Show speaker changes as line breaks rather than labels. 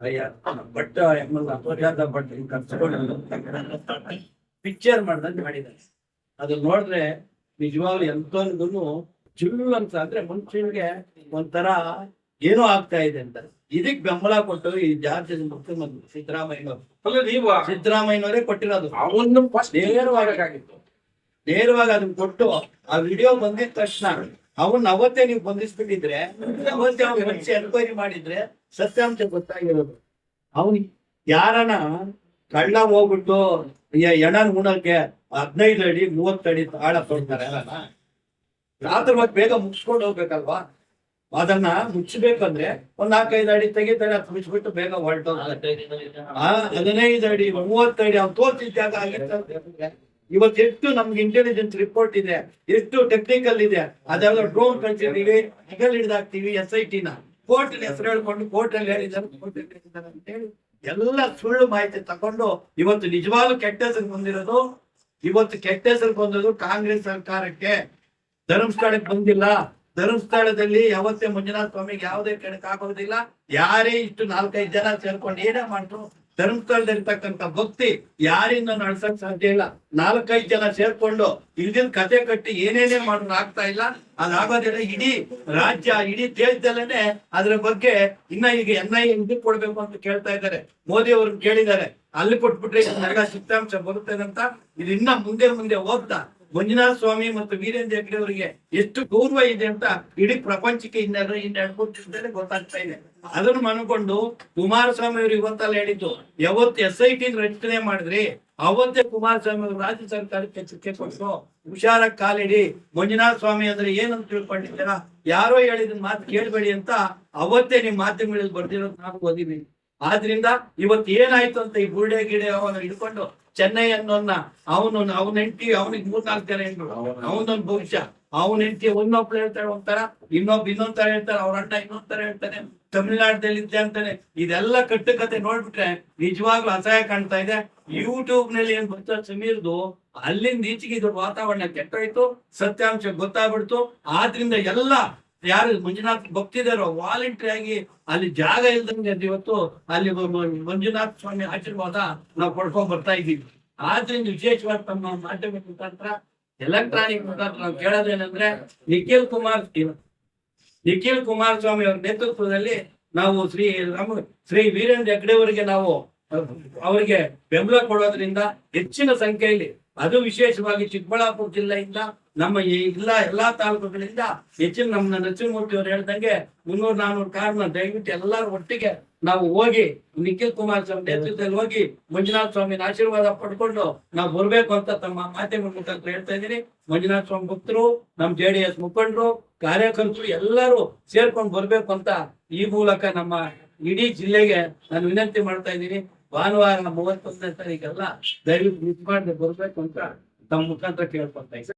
ಅಯ್ಯ ಬಟ್ ಎಮ್ಮಲ್ ಅಪರಾಧ but ಕರ್ಸ್ಕೊಂಡು picture ಮಾಡ್ದಂಗೆ ಮಾಡಿದ್ದಾರೆ. ಅದು ನೋಡಿದ್ರೆ ನಿಜವಾಗ್ಲೂ ಎಂತೊಂದು ಜುಲ್ಲು ಅಂತ ಅಂದ್ರೆ ಮನುಷ್ಯನಿಗೆ ಒಂಥರ ಏನೋ ಆಗ್ತಾ ಇದೆ ಅಂತ. ಇದಕ್ ಬೆಂಬಲ ಕೊಟ್ಟು ಈ ಜಾರ್ಜ್ ಮುಖ್ಯಮಂತ್ರಿ ಸಿದ್ದರಾಮಯ್ಯನವರು
ಅಲ್ಲ ನೀವು
ಸಿದ್ದರಾಮಯ್ಯನವರೇ ಕೊಟ್ಟಿರೋದು.
ನೇರವಾಗಬೇಕಾಗಿತ್ತು
ನೇರವಾಗಿ ಅದನ್ನ ಕೊಟ್ಟು ಆ ವಿಡಿಯೋ ಬಂದಿದ ತಕ್ಷಣ ಅವನ್ನ ಅವತ್ತೇ ನೀವು ಬಂಧಿಸ್ಬಿಟ್ಟಿದ್ರೆ ಎನ್ಕ್ವೈರಿ ಮಾಡಿದ್ರೆ ಸತ್ಯಾಂಶ ಗೊತ್ತಾಗಿರೋದು. ಅವನ್ ಯಾರನ ಕಳ್ಳ ಹೋಗ್ಬಿಟ್ಟು ಎಣನ್ ಉಣಕ್ಕೆ ಹದಿನೈದು ಅಡಿ, ಮೂವತ್ತು ಅಡಿ ತಾಳ ಕೊಡ್ತಾರೆ ರಾತ್ರಿ ಮತ್ತೆ ಬೇಗ ಮುಗಿಸ್ಕೊಂಡು ಹೋಗ್ಬೇಕಲ್ವಾ? ಅದನ್ನ ಮುಚ್ಚಬೇಕಂದ್ರೆ ಒಂದ್ ನಾಲ್ಕೈದು ಅಡಿ ತೆಗಿತಾರೆ, ಅದು ಮುಚ್ಚಿಬಿಟ್ಟು ಬೇಗ ಆ ಹದಿನೈದು ಅಡಿ, ಮೂವತ್ತು ಅಡಿ ಅವ್ನು ತೋರ್ಸಿದ್ದಾಗ ಆಗಿರ್ತದೆ ಇವತ್ತು ಎಷ್ಟು ನಮ್ಗೆ ಇಂಟೆಲಿಜೆನ್ಸ್ ರಿಪೋರ್ಟ್ ಇದೆ, ಎಷ್ಟು ಟೆಕ್ನಿಕಲ್ ಇದೆ, ಅದೆಲ್ಲ ಡ್ರೋನ್ ಕಳ್ಸಿದೀವಿ ಹಗಲ್ ಹಿಡಿದಾಕ್ತಿವಿ ಎಸ್ ಐ ಟಿನ ಕೋರ್ಟ್ ಹೆಸರು ಹೇಳ್ಕೊಂಡು ಕೋರ್ಟ್ ಅಲ್ಲಿ ಹೇಳಿದ್ದಾರೆ ಕೋರ್ಟ್ ಎಲ್ಲ ಸುಳ್ಳು ಮಾಹಿತಿ ತಕೊಂಡು ಇವತ್ತು ನಿಜವಾಗ್ಲೂ ಕೆಟ್ಟ ಹೆಸರು ಬಂದಿರೋದು, ಇವತ್ತು ಕೆಟ್ಟ ಹೆಸರು ಬಂದದ್ದು ಕಾಂಗ್ರೆಸ್ ಸರ್ಕಾರಕ್ಕೆ. ಧರ್ಮಸ್ಥಳಕ್ಕೆ ಬಂದಿಲ್ಲ. ಧರ್ಮಸ್ಥಳದಲ್ಲಿ ಯಾವತ್ತೇ ಮಂಜುನಾಥ ಸ್ವಾಮಿಗೆ ಯಾವುದೇ ಕಡೆ ಆಗೋದಿಲ್ಲ, ಯಾರೇ ಇಷ್ಟು ನಾಲ್ಕೈದು ಜನ ಸೇರ್ಕೊಂಡು ಏನೇ ಮಾಡ್ರು, ಧರ್ಮಸ್ಥಳದಲ್ಲಿರ್ತಕ್ಕಂಥ ಭಕ್ತಿ ಯಾರಿಂದ ನಡ್ಸಕ್ ಸಾಧ್ಯ ಇಲ್ಲ. ನಾಲ್ಕೈದು ಜನ ಸೇರ್ಕೊಂಡು ಇಲ್ದಿನ ಕತೆ ಕಟ್ಟಿ ಏನೇನೇ ಮಾಡೋದು ಆಗ್ತಾ ಇಲ್ಲ. ಅದಾಗೋದಿಲ್ಲ. ಇಡೀ ರಾಜ್ಯ, ಇಡೀ ದೇಶದಲ್ಲೇನೆ ಅದ್ರ ಬಗ್ಗೆ ಇನ್ನ ಈಗ ಎನ್ ಐ ಇದಕ್ಕೆ ಕೊಡ್ಬೇಕು ಅಂತ ಕೇಳ್ತಾ ಇದ್ದಾರೆ. ಮೋದಿ ಅವ್ರನ್ನ ಕೇಳಿದ್ದಾರೆ. ಅಲ್ಲಿ ಕೊಟ್ಬಿಟ್ರೆ ಸಿಕ್ತಾಂಶ ಬರುತ್ತೆ ಅಂತ. ಇದು ಇನ್ನ ಮುಂದೆ ಮುಂದೆ ಹೋಗ್ತಾ ಮಂಜುನಾಥ ಸ್ವಾಮಿ ಮತ್ತು ವೀರೇಂದ್ರ ಹೆಗ್ಡೆ ಅವರಿಗೆ ಎಷ್ಟು ಗೌರವ ಇದೆ ಅಂತ ಇಡೀ ಪ್ರಪಂಚಕ್ಕೆ ಇನ್ನೆಲ್ಲ ಇನ್ನು ಹೇಳ್ಕೊಟ್ಟಿದ್ದಾರೆ ಗೊತ್ತಾಗ್ತಾ ಇದೆ. ಅದನ್ನು ಮನ್ಕೊಂಡು ಕುಮಾರಸ್ವಾಮಿ ಅವರು ಇವತ್ತಲ್ಲ ಹೇಳಿದ್ದು, ಯಾವತ್ತು ಎಸ್ ಐ ಟಿ ರಚನೆ ಮಾಡಿದ್ರಿ ಅವತ್ತೇ ಕುಮಾರಸ್ವಾಮಿ ಅವರು ರಾಜ್ಯ ಸರ್ಕಾರಕ್ಕೆ ಚುಕ್ಕೆ ಕೊಟ್ಟು ಹುಷಾರಾಗಿ ಕಾಲಿಡಿ ಮಂಜುನಾಥ ಸ್ವಾಮಿ ಅಂದ್ರೆ ಏನಂತ ತಿಳ್ಕೊಂಡಿದ್ದೀರಾ? ಯಾರೋ ಹೇಳಿದ ಮಾತು ಕೇಳಬೇಡಿ ಅಂತ ಅವತ್ತೇ ನಿಮ್ ಮಾಧ್ಯಮಗಳಲ್ಲಿ ಬರ್ದಿರೋದು ನಾವು ಓದಿದೀನಿ ಆದ್ರಿಂದ ಇವತ್ತು ಏನಾಯ್ತು ಅಂತ ಈ ಬುರ್ಡೆ ಗಿಡೆ ಅವನ್ನ ಹಿಡ್ಕೊಂಡು ಚೆನ್ನೈ ಅನ್ನೋನ್ನ ಅವನು ಅವನ ಹೆಂಡತಿ ಅವನಿಗೆ ಮೂರ್ನಾಲ್ಕು ಜನ ಹೆಣ್ಣು. ಅವನೊಂದು ಭವಿಷ್ಯ. ಅವನ ಹೆಂಡತಿ ಒಂದೊಬ್ಳು ಹೇಳ್ತಾರೆ ಒಂಥರ ಇನ್ನೊಬ್ಬ ಇನ್ನೊಂದ್ ತರ ಹೇಳ್ತಾರೆ ಅವ್ರ ಅಣ್ಣ ಇನ್ನೊಂದ್ ತರ ಹೇಳ್ತಾನೆ ತಮಿಳ್ನಾಡದಲ್ಲಿ ಇದ್ದೆ ಅಂತಾನೆ. ಇದೆಲ್ಲ ಕಟ್ಟುಕತೆ ನೋಡ್ಬಿಟ್ರೆ ನಿಜವಾಗ್ಲೂ ಅಸಹಾಯ ಕಾಣ್ತಾ ಇದೆ. ಯೂಟ್ಯೂಬ್ನಲ್ಲಿ ಏನ್ ಬಂತ ಸಮೀರ್ದು ಅಲ್ಲಿಂದ ಈಚೆಗೆ ಇದ್ರ ವಾತಾವರಣ ಕೆಟ್ಟೋಯ್ತು ಸತ್ಯಾಂಶ ಗೊತ್ತಾಗ್ಬಿಡ್ತು. ಆದ್ರಿಂದ ಎಲ್ಲ ಯಾರು ಮಂಜುನಾಥ್ ಭಕ್ತಿದಾರೋ ವಾಲಂಟ್ರಿ ಆಗಿ ಅಲ್ಲಿ ಜಾಗ ಇಲ್ದಂಗೆ ಇವತ್ತು ಅಲ್ಲಿ ಮಂಜುನಾಥ ಸ್ವಾಮಿ ಆಶೀರ್ವಾದ ನಾವು ಪಡ್ಕೊಂಡ್ ಬರ್ತಾ ಇದ್ದೀವಿ. ಆದ್ರಿಂದ ವಿಶೇಷವಾಗಿ ತಮ್ಮ ಮಾಧ್ಯಮ ಮುಖಾಂತರ ಎಲೆಕ್ಟ್ರಾನಿಕ್ ಮುಖಾಂತರ ನಾವು ಕೇಳೋದೇನಂದ್ರೆ ನಿಖಿಲ್ ಕುಮಾರ್ ನಿಖಿಲ್ ಕುಮಾರಸ್ವಾಮಿ ಅವರ ನೇತೃತ್ವದಲ್ಲಿ ನಾವು ಶ್ರೀ ರಾಮ, ಶ್ರೀ ವೀರೇಂದ್ರ ಹೆಗ್ಡೆ ಅವರಿಗೆ ನಾವು, ಅವರಿಗೆ ಬೆಂಬಲ ಕೊಡೋದ್ರಿಂದ ಹೆಚ್ಚಿನ ಸಂಖ್ಯೆಯಲ್ಲಿ ಅದು ವಿಶೇಷವಾಗಿ ಚಿಕ್ಕಬಳ್ಳಾಪುರ ಜಿಲ್ಲೆಯಿಂದ ನಮ್ಮ ಇಲ್ಲ ಎಲ್ಲಾ ತಾಲೂಕುಗಳಿಂದ ಹೆಚ್ಚಿನ ನಮ್ಮ ನರಸಿಂಹಮೂರ್ತಿ ಅವರು ಹೇಳ್ದಂಗೆ ಮುನ್ನೂರ್ ನಾನೂರು ಕಾರ್ನ ದಯವಿಟ್ಟು ಎಲ್ಲಾರು ಒಟ್ಟಿಗೆ ನಾವು ಹೋಗಿ ನಿಖಿಲ್ ಕುಮಾರಸ್ವಾಮಿ ನೇತೃತ್ವದಲ್ಲಿ ಹೋಗಿ ಮಂಜುನಾಥ ಸ್ವಾಮಿನ ಆಶೀರ್ವಾದ ಪಡ್ಕೊಂಡು ನಾವು ಬರ್ಬೇಕು ಅಂತ ತಮ್ಮ ಮಾತೆ ಮುಖಾಂತರ ಹೇಳ್ತಾ ಇದ್ದೀನಿ. ಮಂಜುನಾಥ ಸ್ವಾಮಿ ಭಕ್ತರು, ನಮ್ ಜೆ ಡಿ ಎಸ್ ಮುಖಂಡರು, ಕಾರ್ಯಕರ್ತರು ಎಲ್ಲರೂ ಸೇರ್ಕೊಂಡು ಬರ್ಬೇಕು ಅಂತ ಈ ಮೂಲಕ ನಮ್ಮ ಇಡೀ ಜಿಲ್ಲೆಗೆ ನಾನು ವಿನಂತಿ ಮಾಡ್ತಾ ಇದ್ದೀನಿ. ಭಾನುವಾರ ಮೂವತ್ತೊಂದನೇ ತಾರೀಕೆಲ್ಲ ದಯವಿಟ್ಟು ಮಿಸ್ ಮಾಡದೆ ಬರ್ಬೇಕು ಅಂತ ತಮ್ಮ ಮುಖಾಂತರ ಕೇಳ್ಕೊತಾ